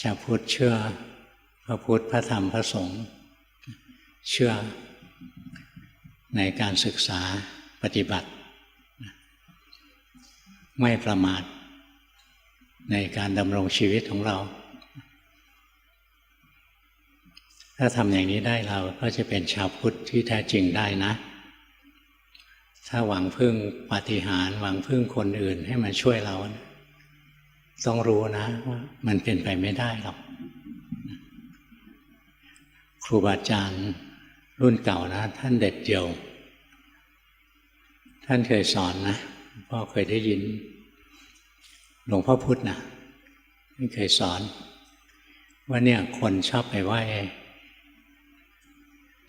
ชาวพุทธเชื่อพระพุทธพระธรรมพระสงฆ์เชื่อในการศึกษาปฏิบัติ ไม่ประมาทในการดำรงชีวิตของเรา ถ้าทำอย่างนี้ได้เราก็จะเป็นชาวพุทธที่แท้จริงได้นะ ถ้าหวังพึ่งปาฏิหารหวังพึ่งคนอื่นให้มาช่วยเรา ต้องรู้นะว่ามันเป็นไปไม่ได้หรอกครูบาอาจารย์รุ่นเก่านะ ท่านเด็ดเดี่ยว ท่านเคยสอนนะพ่อเคยได้ยิน หลวงพ่อพุธนะท่านเคยสอน ว่าเนี่ยคนชอบไปไหว้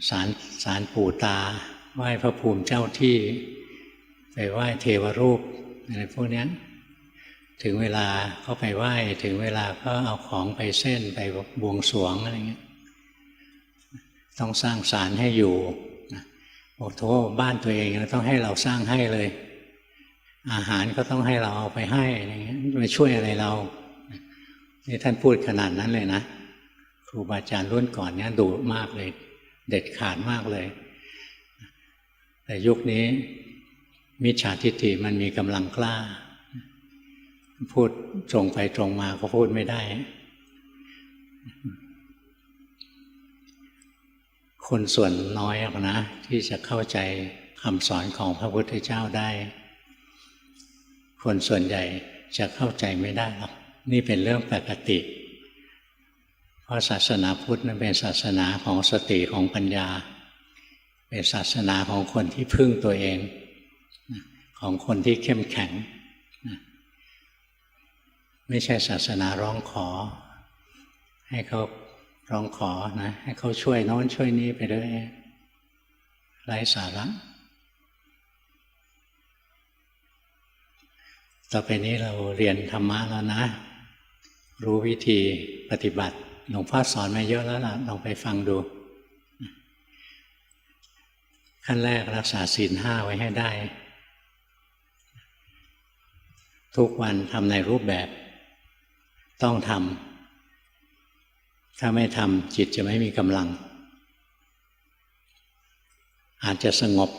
สารสารปู่ตา ไหว้พระภูมิเจ้าที่ ไปไหว้เทวรูปอะไรพวกนี้ ถึงเวลาเขาไปไหว้ ถึงเวลาก็เอาของไปเส้นไปบวงสรวงอะไรเงี้ยต้องสร้างศาลให้อยู่บอกโทบ้านตัวเองต้องให้เราสร้างให้เลย อาหารก็ต้องให้เราเอาไปให้อะไรเงี้ยมาช่วยอะไรเรานี่ท่านพูดขนาดนั้นเลยนะ ครูบาอาจารย์รุ่นก่อนเนี้ยดุมากเลย เด็ดขาดมากเลย แต่ยุคนี้มิจฉาทิฏฐิมันมีกำลังกล้า พูดตรงไปตรงมาก็พูดไม่ได้ คนส่วนน้อยหรอกนะ ที่จะเข้าใจคำสอนของพระพุทธเจ้าได้ คนส่วนใหญ่จะเข้าใจไม่ได้หรอกนี่เป็นเรื่องปกติ เพราะศาสนาพุทธนั้นเป็นศาสนาของสติของปัญญา เป็นศาสนาของคนที่พึ่งตัวเอง ของคนที่เข้มแข็ง ไม่ใช่ศาสนาร้องขอ ให้เขาร้องขอนะให้เขาช่วยโน้นช่วยนี้ไปด้วยไร้สาระ ต่อไปนี้เราเรียนธรรมะแล้วนะ รู้วิธีปฏิบัติหลวงพ่อสอนมาเยอะแล้วล่ะลองไปฟังดู ขั้นแรกรักษาศีลห้าไว้ให้ได้ ทุกวันทำในรูปแบบ ต้องทำถ้าไม่ทำจิตจะไม่มีกำลัง อาจจะสงบ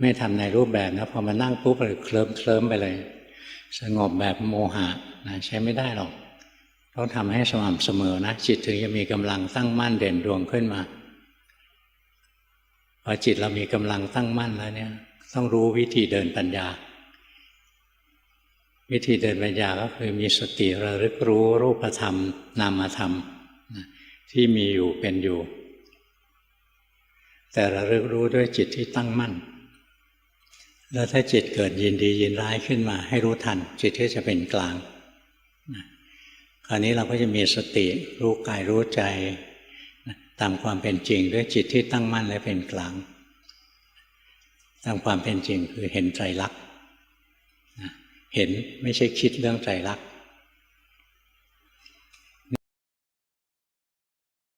ไม่ทำในรูปแบบนะพอมานั่งปุ๊บเลยเคลิ้มเคลิ้มไปเลย สงบแบบโมหะนะใช้ไม่ได้หรอกต้องทำให้สม่ำเสมอนะ จิตถึงจะมีกำลังตั้งมั่นเด่นดวงขึ้นมาพอจิตเรามีกำลังตั้งมั่นแล้วเนี่ย ต้องรู้วิธีเดินปัญญา วิธีเดินปัญญาก็คือมีสติระลึกรู้รูปธรรม นามธรรม ที่มีอยู่เป็นอยู่ แต่ระลึกรู้ด้วยจิตที่ตั้งมั่น แล้วถ้าจิตเกิดยินดียินร้ายขึ้นมา ให้รู้ทัน จิตก็จะเป็นกลางคราวนี้เราก็จะมีสติรู้กายรู้ใจตามความเป็นจริงด้วยจิตที่ตั้งมั่นและเป็นกลาง ตามความเป็นจริงคือเห็นใจรักษ เห็นไม่ใช่คิดเรื่องใจรักษณ์